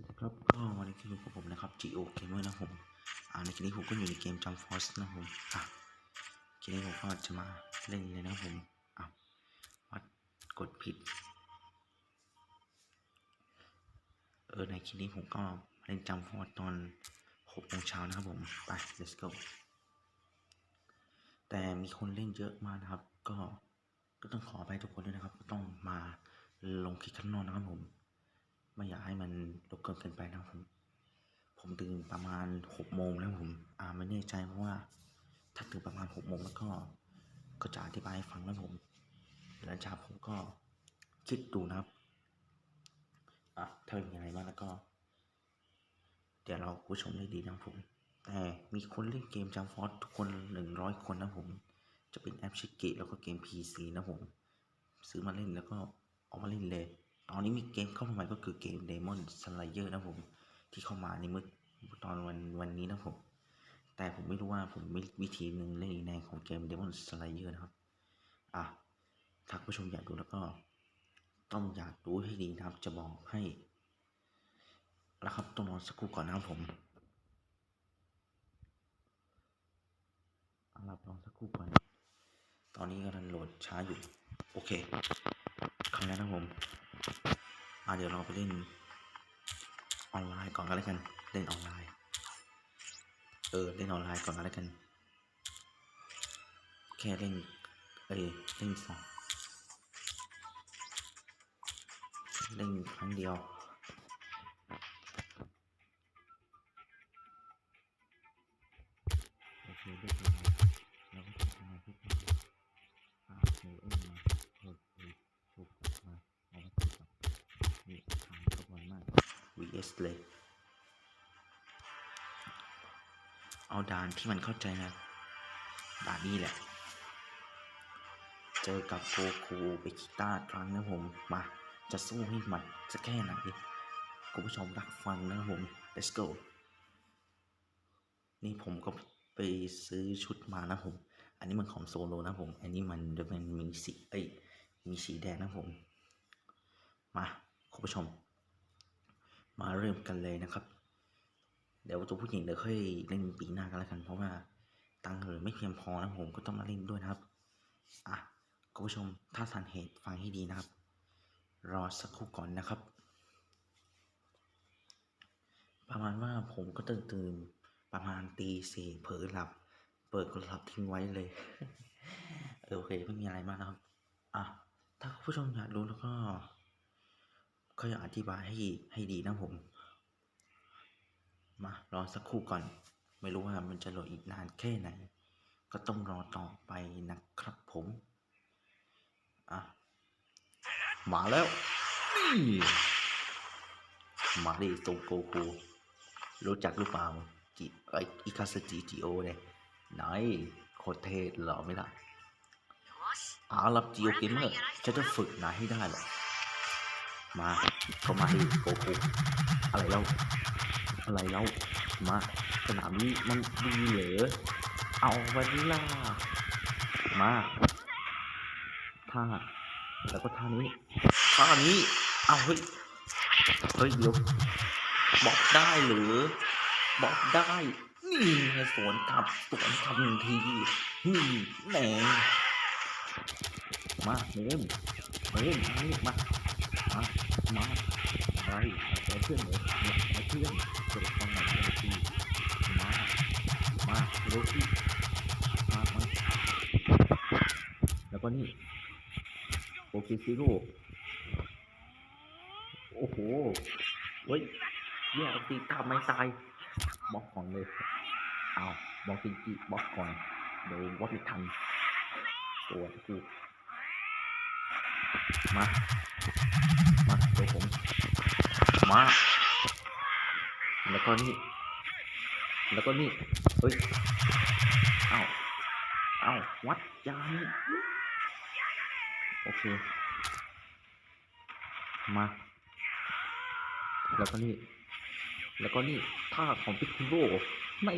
วัสดีครับก็วันนี้ที่อผมนะครับ Geo Gamer นะครับผมอ่าในคลิปนี้ผมก็อยู่ในเกม Jump Force นะผมอะคลิปนี้ผมก็จะมาเล่นเลยนะผมอะวัดกดผิด เออในคลิปนี้ผมก็เล่น Jump Force ตอน6โมงเช้านะครับผม ไป let's go แต่มีคนเล่นเยอะมากนะครับ ก็ก็ต้องขอไปทุกคนด้วยนะครับ ก็ต้องมาลงคลิปข้างนอกนะครับผม ไม่อยากให้มันรบกวนเกินไปนะผม ผมตื่นประมาณหกโมงแล้วผม อ่าไม่แน่ใจเพราะว่า ถ้าตื่นประมาณหกโมงแล้วก็ ก็จะอธิบายให้ฟังนะผมหลังจากผมก็คิดดูนะครับ อะถ้าไม่มีอะไรมากแล้วก็ เดี๋ยวเราผู้ชมได้ดีนะผม แต่มีคนเล่นเกมจัมฟอสทุกคนหนึ่งร้อยคนนะผม จะเป็นแอปชิกเกะแล้วก็เกม PC นะผม ซื้อมาเล่นแล้วก็เอามาเล่นเลย ตอนนี้มีเกมเข้ามาใหม่ก็คือเกม Demon Slayer นะผม ที่เข้ามาในเมื่อตอนวันวันนี้นะผม แต่ผมไม่รู้ว่าผมมีวิธีหนึ่งเล่นอีกในของเกม Demon Slayer นะครับ อะถ้าผู้ชมอยากดูแล้วก็ ต้องอยากดูให้ดีนะครับ จะบอกให้แล้วครับต้องรอสักครู่ก่อนนะครับผมเอาล่ะรอสักครู่ก่อน ตอนนี้กำลังโหลดช้าอยู่ โอเคครั้งแรกนะผม อ่าเดี๋ยวเราไปเล่นออนไลน์ก่อนก็แล้วกัน เล่นออนไลน์ เออ เล่นออนไลน์ก่อนก็แล้วกัน แค่เล่น เอ้ยเล่นสองเล่นครั้งเดียวโอเคเรียบร้อยแล้วก็ทำงานที่ต่ออ่าโหเอ็มมาโหดเลยชุบกลับมาเอามาตีกับนี่ทางก็บ่อยมาก vs เลย เอาด่านที่มันเข้าใจนะ ด่านนี้แหละ เจอกับโกคูเบกิต้าครั้งนะผม มา จะสู้ให้มัดจะแค่ไหนคุณผู้ชมรักฟังนะผม let's go นี่ผมก็ไปซื้อชุดมานะผม อันนี้มันของโซโลนะผม อันนี้มันจะเป็นมีสี เอ้ย มีสีแดงนะผม มา คุณผู้ชม มาเริ่มกันเลยนะครับ เดี๋ยวตัวผู้หญิงเดี๋ยวค่อยเล่นปีหน้ากันแล้วกัน เพราะว่าตังค์เหลือไม่เพียงพอนะผมก็ต้องมาเล่นด้วยนะครับอะคุณผู้ชมถ้าสันเหตุฟังให้ดีนะครับ รอสักครู่ก่อนนะครับ ประมาณว่าผมก็ตื่นตื่นประมาณตีสี่เผลอหลับ เปิดโทรศัพท์ทิ้งไว้เลยเออโอเคไม่มีอะไรมากนะครับอะถ้าคุณผู้ชมอยากรู้แล้วก็ ก็อยากอธิบายให้ให้ดีนะผม มารอสักครู่ก่อน ไม่รู้ว่ามันจะโหลดอีกนานแค่ไหน ก็ต้องรอต่อไปนะครับผมอะมาแล้วนี่มาดิโซโกคูรู้จักหรือเปล่าจิไออิคาสจิจิโอเนี่ยไหนโคตรเท่หล่อไหมล่ะอารับจิโอเกมเมอร์จะจะฝึกนายให้ได้หรอ มาก็มาดิโกคูอะไรแล้ว อะไรแล้ว มา สนามนี้มันดีเหรอ เอาไปล่ะมาท่าแล้วก็ท่านี้ท่านี้ เอาเฮ้ย เฮ้ยเดี๋ยวบอกได้หรือ บอกได้ นี่ไงสวนกลับสวนกลับหนึ่งทีนี่แหนมาเนิ่มเนิ่มนี่มา มามาไรเอาเพื่อนเลยเอาเพื่อนเกิดความหนักใจทีมามาโรซี่มามาแล้วก็นี่โอเคซิโร่โอ้โหเฮ้ยแย่ตีตามไม่ตายบล็อกก่อนเลยเอาบล็อกจริงๆบล็อกก่อนเดี๋ยวบล็อกไม่ทันตัวกู มา มาตัวผม มา แล้วก็นี่ แล้วก็นี่ เฮ้ย เอาเอาวัดยางโอเค มา แล้วก็นี่ แล้วก็นี่ท่าของพิคุโร่ไม่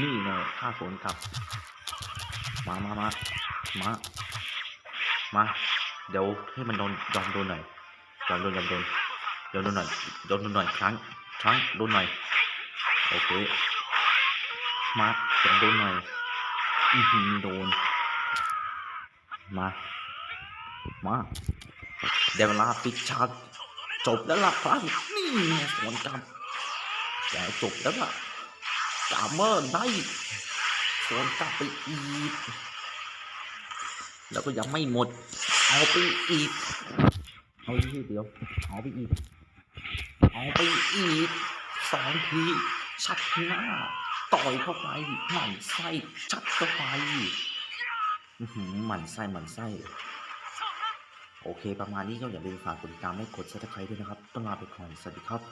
นี่ไงท่าสวนกลับ มามามามามา เดี๋ยวให้มันโดนยอมโดนหน่อยยอมโดนยอมโดนยอมโดนหน่อยยอมโดนหน่อยครั้งครั้งโดนหน่อยโอเคมาร์คยอมโดนหน่อยอือหือโดนมา มาเดี๋ยวเวลาปิดฉากจบแล้วล่ะครับนี่ไงสวนกลับแกจบแล้วล่ะกาเมอร์ได้ สวนกลับไปอีก แล้วก็ยังไม่หมด เอาไปอีก เอาอีกเดียว เอาไปอีก เอาไปอีกสองทีชัดหน้า ต่อยเข้าไปหมั่นไส้ชัดเข้าไปหือหมั่นไส้หมั่นไส้โอเค ประมาณนี้ก็อย่าลืมฝากกดติดตามและกดซับสไครต์ด้วยนะครับ ต้องลาไปก่อน สวัสดีครับ